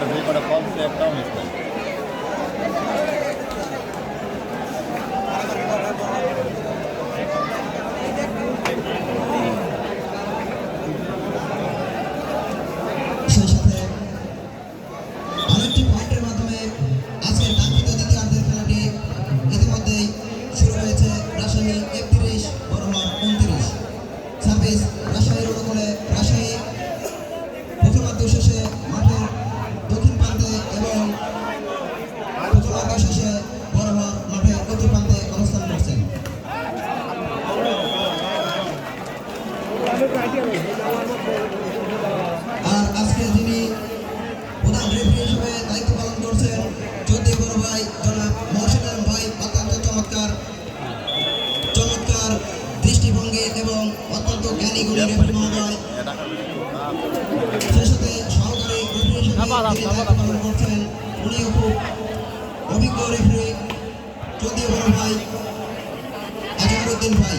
to be, but a false safety is there. আর আজকে যিনি প্রধান রেফারি হিসেবে দায়িত্ব পালন করছেন চৌধুরী বড় ভাই, জনাব মহসিন ভাই, অত্যন্ত চমৎকার চমৎকার দৃষ্টিভঙ্গি এবং অত্যন্ত জ্ঞানী গুণী রেফারি মহোদয়। সেই সাথে সহকারী রেফারি হিসেবে দায়িত্ব পালন করছেন, উনিও খুব অভিজ্ঞ রেফারি চৌধুরী বড় ভাই আজহারুদ্দিন ভাই।